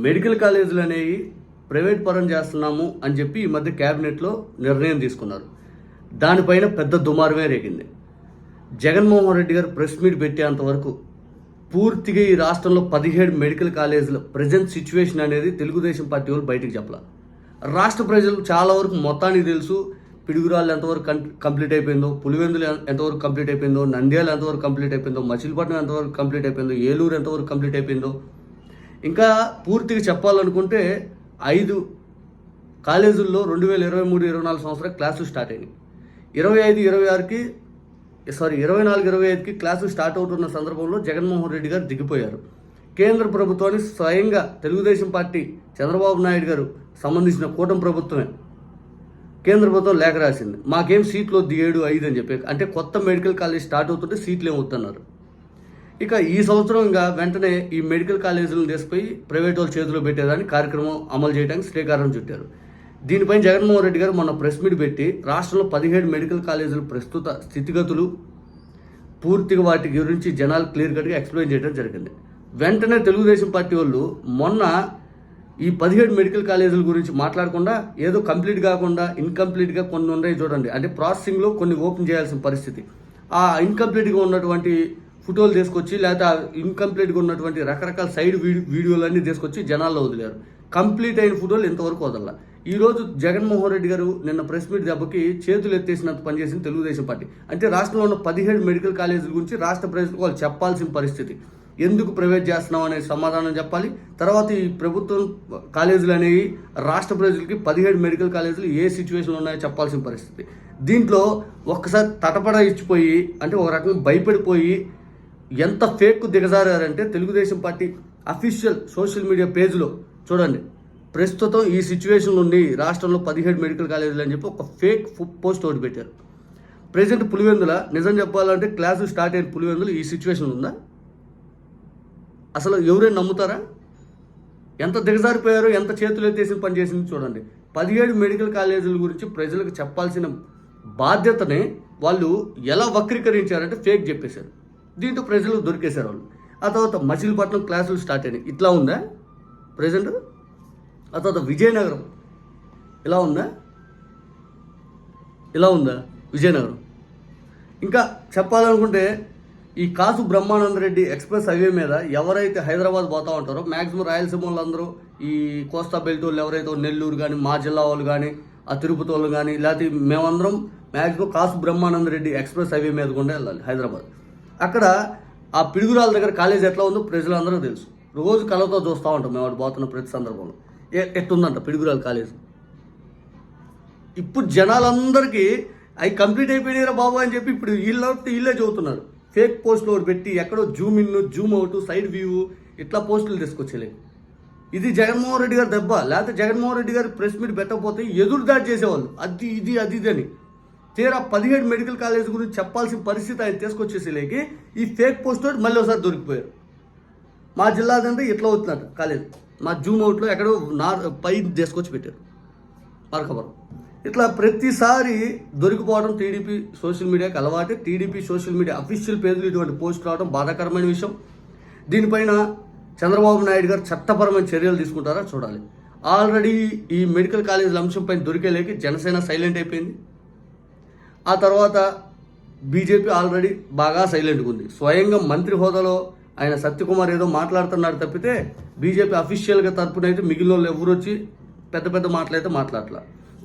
Medical కాలేజీలు అనేవి private పరం చేస్తున్నాము అని చెప్పి ఈ మధ్య క్యాబినెట్లో నిర్ణయం తీసుకున్నారు. దానిపైన పెద్ద దుమారమే రేగింది. జగన్మోహన్ రెడ్డి గారు ప్రెస్ మీట్ పెట్టేంత వరకు పూర్తిగా ఈ రాష్ట్రంలో పదిహేడు మెడికల్ కాలేజీల ప్రజెంట్ సిచ్యువేషన్ అనేది తెలుగుదేశం పార్టీ వాళ్ళు బయటకు చెప్పాల. రాష్ట్ర ప్రజలు చాలా వరకు మొత్తానికి తెలుసు పిడుగురాళ్ళు ఎంతవరకు కం- కంప్లీట్ అయిపోయిందో పులివెందులు ఎంతవరకు కంప్లీట్ అయిపోయిందో నంద్యాల ఎంతవరకు కంప్లీట్ అయిపోయిందో మచిలీపట్నం ఎంతవరకు కంప్లీట్ అయిపోయిందో ఏలూరు ఎంతవరకు కంప్లీట్ అయిపోయిందో ఇంకా పూర్తిగా చెప్పాలనుకుంటే ఐదు కాలేజీల్లో రెండు వేల ఇరవై మూడు ఇరవై నాలుగు సంవత్సరాలు క్లాసులు స్టార్ట్ అయినాయి. ఇరవై ఐదు ఇరవై ఆరుకి సారీ ఇరవై నాలుగు ఇరవై ఐదుకి క్లాసులు స్టార్ట్ అవుతున్న సందర్భంలో జగన్మోహన్ రెడ్డి గారు దిగిపోయారు. కేంద్ర ప్రభుత్వాన్ని స్వయంగా తెలుగుదేశం పార్టీ చంద్రబాబు నాయుడు గారు సంబంధించిన కూటమి ప్రభుత్వమే. కేంద్ర ప్రభుత్వం లేఖ రాసింది మాకేం సీట్లు వద్దు ఏడు ఐదు అని చెప్పి అంటే కొత్త మెడికల్ కాలేజ్ స్టార్ట్ అవుతుంటే సీట్లు ఏమవుతున్నారు ఇక ఈ సంవత్సరం ఇంకా వెంటనే ఈ మెడికల్ కాలేజీలను తీసుకుపోయి ప్రైవేట్ వాళ్ళ చేతిలో పెట్టేదాన్ని కార్యక్రమం అమలు చేయడానికి శ్రీకారం చుట్టారు. దీనిపైన జగన్మోహన్ రెడ్డి గారు మొన్న ప్రెస్ మీట్ పెట్టి రాష్ట్రంలో పదిహేడు మెడికల్ కాలేజీల ప్రస్తుత స్థితిగతులు పూర్తిగా వాటి గురించి జనాలు క్లియర్ కట్గా ఎక్స్ప్లెయిన్ చేయడం జరిగింది. వెంటనే తెలుగుదేశం పార్టీ వాళ్ళు మొన్న ఈ పదిహేడు మెడికల్ కాలేజీల గురించి మాట్లాడకుండా ఏదో కంప్లీట్ కాకుండా ఇన్కంప్లీట్గా కొన్ని ఉన్నాయి చూడండి. అంటే ప్రాసెసింగ్లో కొన్ని ఓపెన్ చేయాల్సిన పరిస్థితి. ఆ ఇన్కంప్లీట్గా ఉన్నటువంటి ఫోటోలు తీసుకొచ్చి లేకపోతే ఇన్కంప్లీట్గా ఉన్నటువంటి రకరకాల సైడ్ వీడియో వీడియోలన్నీ తీసుకొచ్చి జనాల్లో వదిలేరు. కంప్లీట్ అయిన ఫోటోలు ఇంతవరకు వదల ఈరోజు జగన్మోహన్ రెడ్డి గారు నిన్న ప్రెస్ మీట్ దెబ్బకి చేతులు ఎత్తేసినంత పనిచేసింది తెలుగుదేశం పార్టీ. అంటే రాష్ట్రంలో ఉన్న పదిహేడు మెడికల్ కాలేజీల గురించి రాష్ట్ర ప్రజలకు వాళ్ళు చెప్పాల్సిన పరిస్థితి. ఎందుకు ప్రైవేట్ చేస్తున్నాం అనే సమాధానం చెప్పాలి. తర్వాత ఈ ప్రభుత్వం కాలేజీలు అనేవి రాష్ట్ర ప్రజలకి పదిహేడు మెడికల్ కాలేజీలు ఏ సిచ్యువేషన్లో ఉన్నాయో చెప్పాల్సిన పరిస్థితి. దీంట్లో ఒక్కసారి తటపడ ఇచ్చిపోయి అంటే ఒక రకంగా భయపడిపోయి ఎంత fake దిగజారంటే Telugu Desam party official social media పేజ్లో చూడండి. ప్రస్తుతం ఈ సిచ్యువేషన్ నుండి రాష్ట్రంలో పదిహేడు మెడికల్ కాలేజీలు అని చెప్పి ఒక ఫేక్ పోస్ట్ ఒకటి పెట్టారు. ప్రజెంట్ పులివెందుల నిజం చెప్పాలంటే క్లాసు స్టార్ట్ అయిన పులివెందులు ఈ సిచ్యువేషన్ ఉందా? అసలు ఎవరైనా నమ్ముతారా? ఎంత దిగజారిపోయారో ఎంత చేతులు ఎత్తేసి పని చేసింది చూడండి. పదిహేడు మెడికల్ కాలేజీల గురించి ప్రజలకు చెప్పాల్సిన బాధ్యతని వాళ్ళు ఎలా వక్రీకరించారంటే ఫేక్ చెప్పేశారు. దీంతో ప్రజలు దొరికేశారు వాళ్ళు. ఆ తర్వాత మచిలీపట్నం క్లాసులు స్టార్ట్ అయినాయి. ఇట్లా ఉందా? ప్రజెంట్ ఆ తర్వాత విజయనగరం. ఇలా ఉందా? ఇలా ఉందా? విజయనగరం. ఇంకా చెప్పాలనుకుంటే ఈ కాసు బ్రహ్మానంద రెడ్డి ఎక్స్ప్రెస్ హైవే మీద ఎవరైతే హైదరాబాద్ పోతా ఉంటారో మ్యాక్సిమం రాయలసీమ వాళ్ళందరూ ఈ కోస్తా బెల్ట్ వాళ్ళు ఎవరైతే నెల్లూరు కానీ మా జిల్లా వాళ్ళు కానీ ఆ తిరుపతి వాళ్ళు కానీ లేకపోతే మేమందరం maximum Kasu Brahmananda Reddy express highway మీద కూడా వెళ్ళాలి హైదరాబాద్. అక్కడ ఆ పిడుగురాల దగ్గర కాలేజ్ ఎట్లా ఉందో ప్రజలందరూ తెలుసు. రోజు కళ్ళతో చూస్తూ ఉంటాం మేము అటు పోతున్న ప్రతి సందర్భంలో. ఎట్టుందంట పిడుగురాల కాలేజ్? ఇప్పుడు జనాలందరికీ అవి కంప్లీట్ అయిపోయినాయిరా బాబు అని చెప్పి ఇప్పుడు వీళ్ళు వీళ్ళే చదువుతున్నారు. ఫేక్ పోస్టులు ఒకటి పెట్టి ఎక్కడో zoom in zoom out side view ఇట్లా పోస్టులు తీసుకొచ్చేలేదు ఇది జగన్మోహన్ రెడ్డి గారు దెబ్బ లేకపోతే జగన్మోహన్ రెడ్డి గారి ప్రెస్ మీట్ పెట్టకపోతే ఎదురు దాడి చేసేవాళ్ళు. అది ఇది అది ఇది అని. తీరా పదిహేడు మెడికల్ కాలేజ్ గురించి చెప్పాల్సిన పరిస్థితి ఆయన తీసుకొచ్చేసేలేకి ఈ ఫేక్ పోస్ట్ తోటి మళ్ళీ ఒకసారి దొరికిపోయారు. మా జిల్లాదంటే ఇట్లా అవుతున్నారు కాలేజ్. మా జూమ్ అవుట్లో ఎక్కడో నా పై తీసుకొచ్చి పెట్టారు. మార్కపురం ఇట్లా ప్రతిసారి దొరికిపోవడం టీడీపీ సోషల్ మీడియాకి అలవాటు. టీడీపీ సోషల్ మీడియా అఫీషియల్ పేజీలు ఇటువంటి పోస్ట్ రావడం బాధాకరమైన విషయం. దీనిపైన చంద్రబాబు నాయుడు గారు చట్టపరమైన చర్యలు తీసుకుంటారా చూడాలి. ఆల్రెడీ ఈ మెడికల్ కాలేజీల అంశంపై దొరికేలేక జనసేన సైలెంట్ అయిపోయింది. ఆ తర్వాత బీజేపీ ఆల్రెడీ బాగా సైలెంట్గా ఉంది. స్వయంగా మంత్రి హోదాలో ఆయన సత్యకుమార్ ఏదో మాట్లాడుతున్నాడు తప్పితే బీజేపీ అఫీషియల్గా తరపున అయితే మిగిలిన వాళ్ళు ఎవరు వచ్చి పెద్ద పెద్ద మాటలైతే మాట్లాడలే.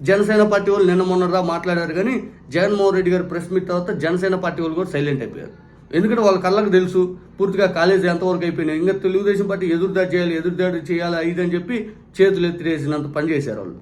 జనసేన పార్టీ వాళ్ళు నిన్న మొన్నదా మాట్లాడారు కానీ జగన్మోహన్ రెడ్డి గారు ప్రెస్ మీట్ తర్వాత జనసేన పార్టీ వాళ్ళు కూడా సైలెంట్ అయిపోయారు. ఎందుకంటే వాళ్ళ కళ్ళకు తెలుసు పూర్తిగా కాలేజీ ఎంతవరకు అయిపోయినాయి. ఇంకా తెలుగుదేశం పార్టీ ఎదురుదాడి చేయాలి ఎదురుదాడి చేయాలి ఇది అని చెప్పి చేతులు ఎత్తిరేసినంత పని చేశారు వాళ్ళు.